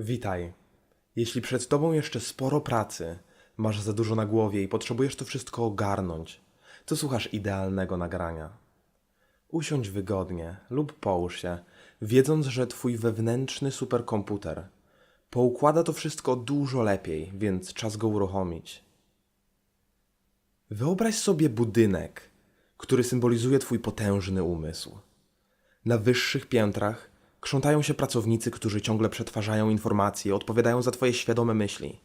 Witaj. Jeśli przed tobą jeszcze sporo pracy, masz za dużo na głowie i potrzebujesz to wszystko ogarnąć, to słuchasz idealnego nagrania. Usiądź wygodnie lub połóż się, wiedząc, że twój wewnętrzny superkomputer poukłada to wszystko dużo lepiej, więc czas go uruchomić. Wyobraź sobie budynek, który symbolizuje twój potężny umysł. Na wyższych piętrach krzątają się pracownicy, którzy ciągle przetwarzają informacje, odpowiadają za twoje świadome myśli.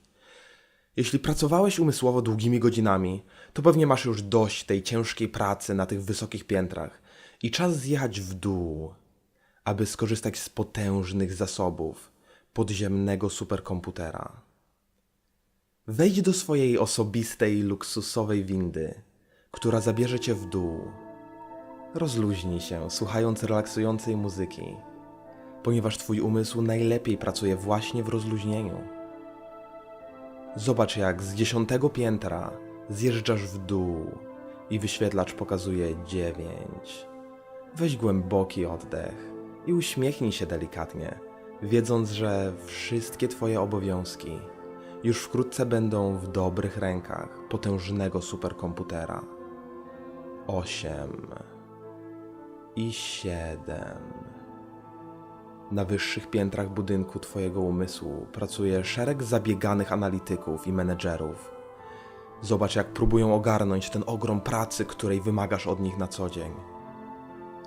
Jeśli pracowałeś umysłowo długimi godzinami, to pewnie masz już dość tej ciężkiej pracy na tych wysokich piętrach i czas zjechać w dół, aby skorzystać z potężnych zasobów podziemnego superkomputera. Wejdź do swojej osobistej, luksusowej windy, która zabierze cię w dół. Rozluźnij się, słuchając relaksującej muzyki, ponieważ twój umysł najlepiej pracuje właśnie w rozluźnieniu. Zobacz, jak z dziesiątego piętra zjeżdżasz w dół i wyświetlacz pokazuje dziewięć. Weź głęboki oddech i uśmiechnij się delikatnie, wiedząc, że wszystkie twoje obowiązki już wkrótce będą w dobrych rękach potężnego superkomputera. Osiem i siedem. Na wyższych piętrach budynku Twojego umysłu pracuje szereg zabieganych analityków i menedżerów. Zobacz, jak próbują ogarnąć ten ogrom pracy, której wymagasz od nich na co dzień.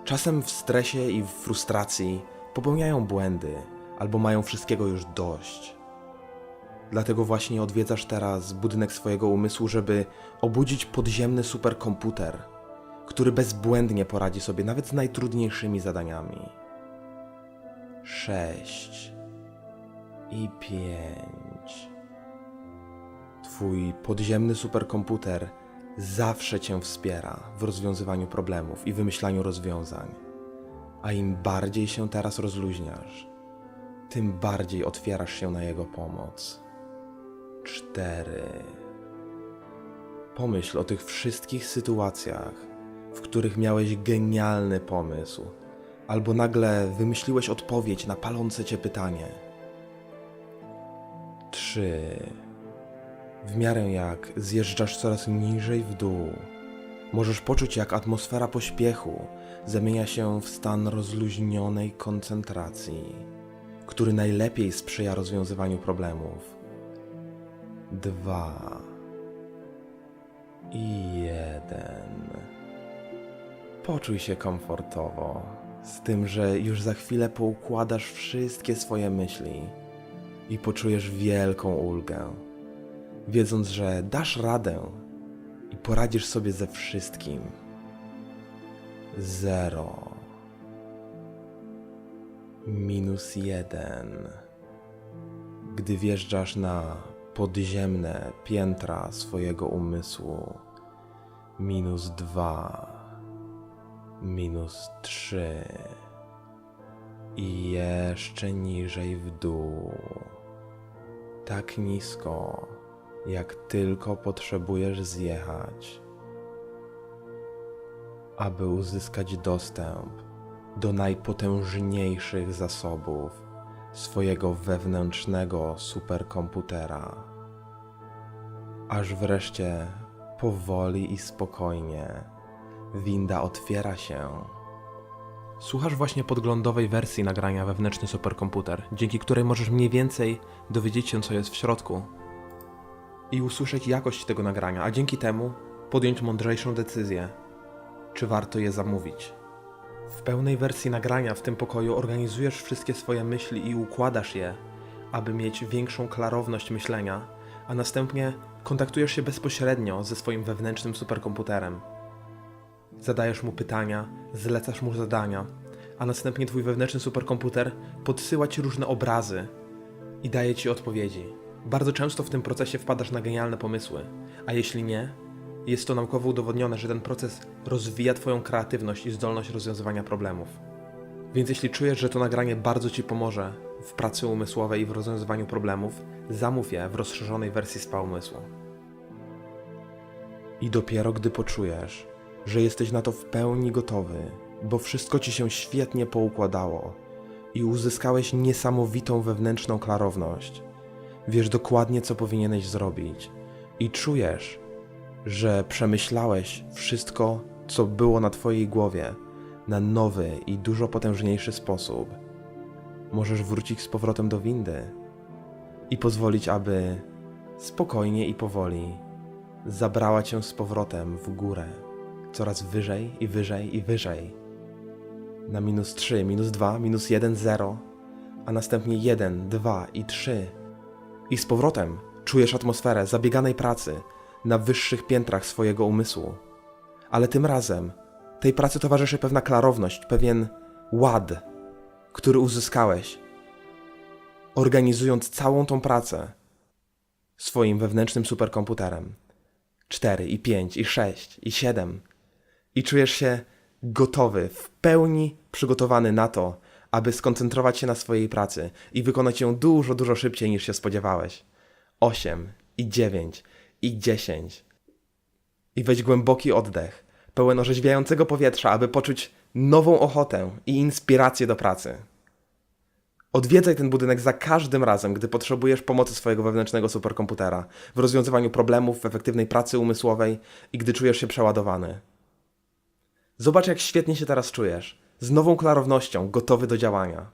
Czasem w stresie i w frustracji popełniają błędy albo mają wszystkiego już dość. Dlatego właśnie odwiedzasz teraz budynek swojego umysłu, żeby obudzić podziemny superkomputer, który bezbłędnie poradzi sobie nawet z najtrudniejszymi zadaniami. Sześć i pięć. Twój podziemny superkomputer zawsze cię wspiera w rozwiązywaniu problemów i wymyślaniu rozwiązań. A im bardziej się teraz rozluźniasz, tym bardziej otwierasz się na jego pomoc. Cztery. Pomyśl o tych wszystkich sytuacjach, w których miałeś genialny pomysł, albo nagle wymyśliłeś odpowiedź na palące cię pytanie. Trzy. W miarę jak zjeżdżasz coraz niżej w dół, możesz poczuć, jak atmosfera pośpiechu zamienia się w stan rozluźnionej koncentracji, który najlepiej sprzyja rozwiązywaniu problemów. Dwa i jeden. Poczuj się komfortowo, z tym, że już za chwilę poukładasz wszystkie swoje myśli i poczujesz wielką ulgę, wiedząc, że dasz radę i poradzisz sobie ze wszystkim. Zero. Minus jeden. Gdy wjeżdżasz na podziemne piętra swojego umysłu. Minus dwa minus trzy i jeszcze niżej w dół. Tak nisko, jak tylko potrzebujesz zjechać, aby uzyskać dostęp do najpotężniejszych zasobów swojego wewnętrznego superkomputera. Aż wreszcie powoli i spokojnie winda otwiera się. Słuchasz właśnie podglądowej wersji nagrania Wewnętrzny Superkomputer, dzięki której możesz mniej więcej dowiedzieć się, co jest w środku i usłyszeć jakość tego nagrania, a dzięki temu podjąć mądrzejszą decyzję, czy warto je zamówić. W pełnej wersji nagrania w tym pokoju organizujesz wszystkie swoje myśli i układasz je, aby mieć większą klarowność myślenia, a następnie kontaktujesz się bezpośrednio ze swoim wewnętrznym superkomputerem. Zadajesz mu pytania, zlecasz mu zadania, a następnie twój wewnętrzny superkomputer podsyła ci różne obrazy i daje ci odpowiedzi. Bardzo często w tym procesie wpadasz na genialne pomysły, a jeśli nie, jest to naukowo udowodnione, że ten proces rozwija twoją kreatywność i zdolność rozwiązywania problemów. Więc jeśli czujesz, że to nagranie bardzo ci pomoże w pracy umysłowej i w rozwiązywaniu problemów, zamów je w rozszerzonej wersji spa umysłu. I dopiero gdy poczujesz, że jesteś na to w pełni gotowy, bo wszystko ci się świetnie poukładało i uzyskałeś niesamowitą wewnętrzną klarowność. Wiesz dokładnie, co powinieneś zrobić, i czujesz, że przemyślałeś wszystko, co było na Twojej głowie, na nowy i dużo potężniejszy sposób. Możesz wrócić z powrotem do windy i pozwolić, aby spokojnie i powoli zabrała cię z powrotem w górę, coraz wyżej i wyżej i wyżej. Na minus 3, minus 2, minus 1, 0, a następnie 1, 2 i 3. I z powrotem czujesz atmosferę zabieganej pracy na wyższych piętrach swojego umysłu. Ale tym razem tej pracy towarzyszy pewna klarowność, pewien ład, który uzyskałeś, organizując całą tą pracę swoim wewnętrznym superkomputerem. 4 i 5 i 6 i 7 i czujesz się gotowy, w pełni przygotowany na to, aby skoncentrować się na swojej pracy i wykonać ją dużo, dużo szybciej niż się spodziewałeś. 8 i 9 i 10. I weź głęboki oddech, pełen orzeźwiającego powietrza, aby poczuć nową ochotę i inspirację do pracy. Odwiedzaj ten budynek za każdym razem, gdy potrzebujesz pomocy swojego wewnętrznego superkomputera w rozwiązywaniu problemów, w efektywnej pracy umysłowej i gdy czujesz się przeładowany. Zobacz, jak świetnie się teraz czujesz, z nową klarownością, gotowy do działania.